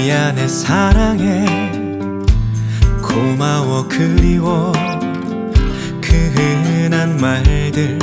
미안해 사랑해. 고마워 그리워. 그 흔한 말들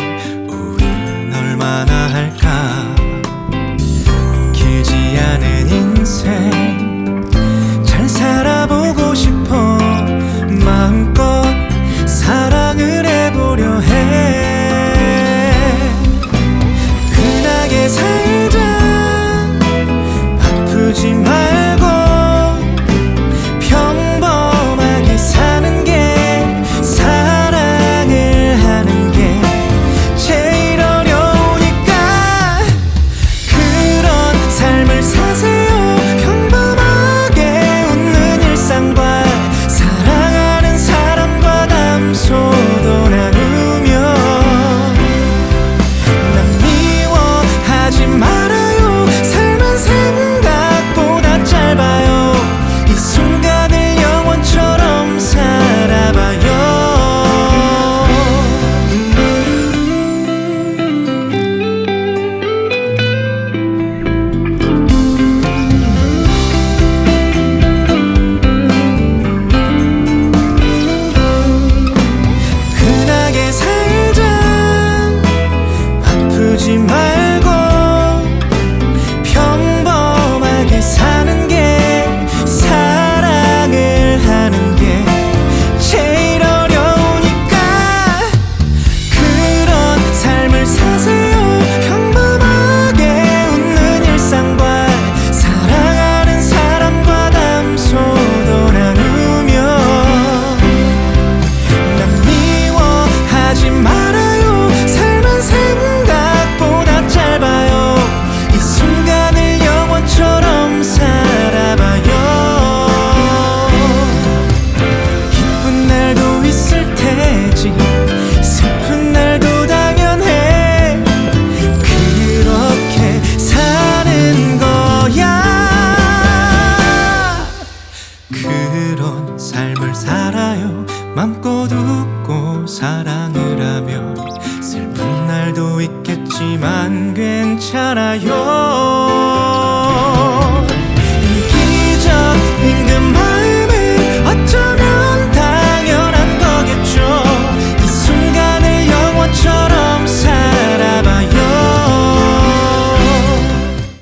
그런 삶을 살아요. 맘껏 웃고 사랑을 하며 슬픈 날도 있겠지만 괜찮아요.